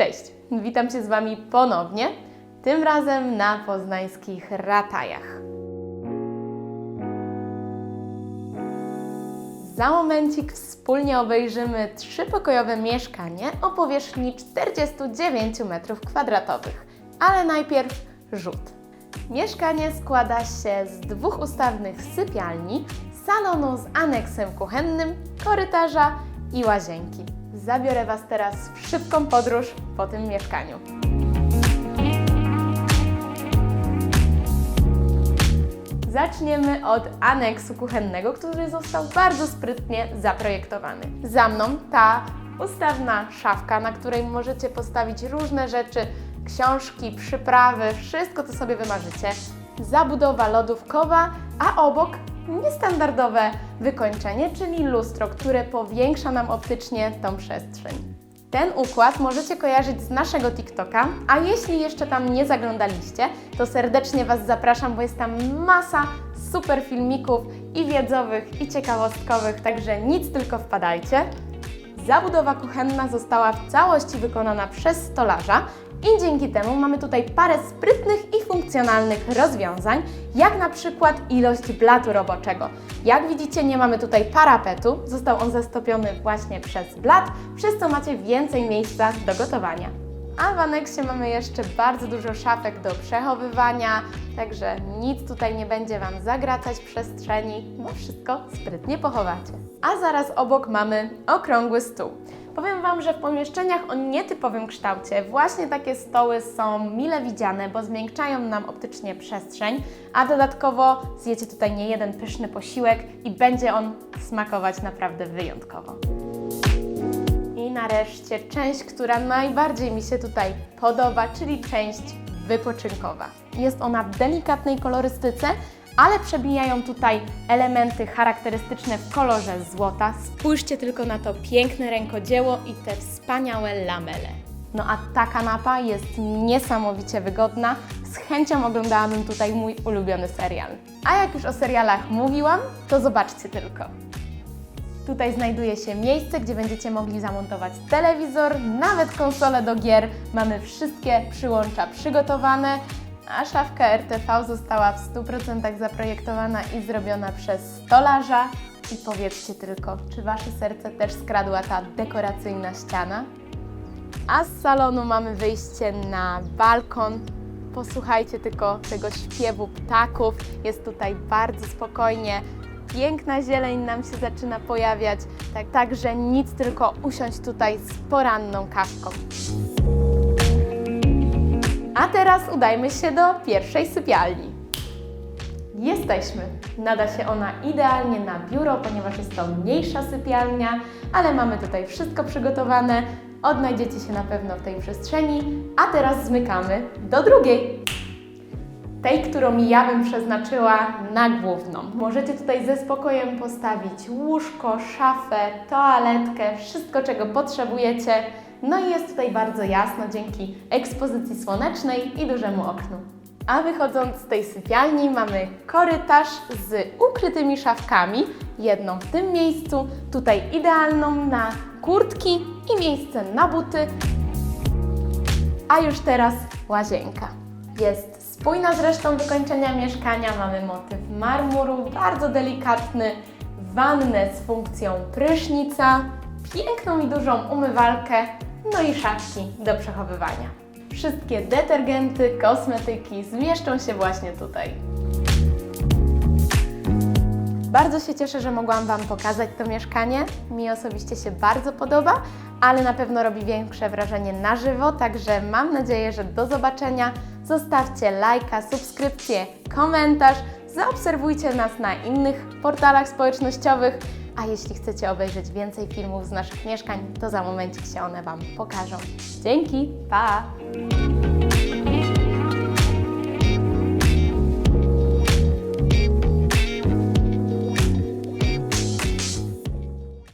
Cześć, witam Cię z Wami ponownie, tym razem na poznańskich Ratajach. Za momencik wspólnie obejrzymy trzypokojowe mieszkanie o powierzchni 49 m2. Ale najpierw rzut. Mieszkanie składa się z dwóch ustawnych sypialni, salonu z aneksem kuchennym, korytarza i łazienki. Zabiorę Was teraz w szybką podróż po tym mieszkaniu. Zaczniemy od aneksu kuchennego, który został bardzo sprytnie zaprojektowany. Za mną ta ustawna szafka, na której możecie postawić różne rzeczy, książki, przyprawy, wszystko co sobie wymarzycie. Zabudowa lodówkowa, a obok niestandardowe wykończenie, czyli lustro, które powiększa nam optycznie tą przestrzeń. Ten układ możecie kojarzyć z naszego TikToka, a jeśli jeszcze tam nie zaglądaliście, to serdecznie Was zapraszam, bo jest tam masa super filmików i wiedzowych, i ciekawostkowych, także nic tylko wpadajcie. Zabudowa kuchenna została w całości wykonana przez stolarza i dzięki temu mamy tutaj parę sprytnych i funkcjonalnych rozwiązań, jak na przykład ilość blatu roboczego. Jak widzicie, nie mamy tutaj parapetu, został on zastopiony właśnie przez blat, przez co macie więcej miejsca do gotowania. A w aneksie mamy jeszcze bardzo dużo szafek do przechowywania, także nic tutaj nie będzie Wam zagracać przestrzeni, bo wszystko sprytnie pochowacie. A zaraz obok mamy okrągły stół. Powiem Wam, że w pomieszczeniach o nietypowym kształcie właśnie takie stoły są mile widziane, bo zmiękczają nam optycznie przestrzeń, a dodatkowo zjecie tutaj nie jeden pyszny posiłek i będzie on smakować naprawdę wyjątkowo. I nareszcie część, która najbardziej mi się tutaj podoba, czyli część wypoczynkowa. Jest ona w delikatnej kolorystyce, ale przebijają tutaj elementy charakterystyczne w kolorze złota. Spójrzcie tylko na to piękne rękodzieło i te wspaniałe lamele. No a ta kanapa jest niesamowicie wygodna. Z chęcią oglądałabym tutaj mój ulubiony serial. A jak już o serialach mówiłam, to zobaczcie tylko. Tutaj znajduje się miejsce, gdzie będziecie mogli zamontować telewizor, nawet konsolę do gier. Mamy wszystkie przyłącza przygotowane, a szafka RTV została w 100% zaprojektowana i zrobiona przez stolarza. I powiedzcie tylko, czy Wasze serce też skradła ta dekoracyjna ściana? A z salonu mamy wyjście na balkon. Posłuchajcie tylko tego śpiewu ptaków. Jest tutaj bardzo spokojnie. Piękna zieleń nam się zaczyna pojawiać, tak, także nic tylko usiąść tutaj z poranną kawką. A teraz udajmy się do pierwszej sypialni. Jesteśmy. Nada się ona idealnie na biuro, ponieważ jest to mniejsza sypialnia, ale mamy tutaj wszystko przygotowane. Odnajdziecie się na pewno w tej przestrzeni. A teraz zmykamy do drugiej. Tej, którą ja bym przeznaczyła na główną. Możecie tutaj ze spokojem postawić łóżko, szafę, toaletkę, wszystko czego potrzebujecie. No i jest tutaj bardzo jasno dzięki ekspozycji słonecznej i dużemu oknu. A wychodząc z tej sypialni mamy korytarz z ukrytymi szafkami. Jedną w tym miejscu, tutaj idealną na kurtki i miejsce na buty. A już teraz łazienka. Jest spójna z resztą wykończenia mieszkania, mamy motyw marmuru, bardzo delikatny, wannę z funkcją prysznica, piękną i dużą umywalkę, no i szafki do przechowywania. Wszystkie detergenty, kosmetyki zmieszczą się właśnie tutaj. Bardzo się cieszę, że mogłam Wam pokazać to mieszkanie. Mi osobiście się bardzo podoba, ale na pewno robi większe wrażenie na żywo, także mam nadzieję, że do zobaczenia. Zostawcie lajka, subskrypcję, komentarz, zaobserwujcie nas na innych portalach społecznościowych, a jeśli chcecie obejrzeć więcej filmów z naszych mieszkań, to za momencik się one Wam pokażą. Dzięki, pa!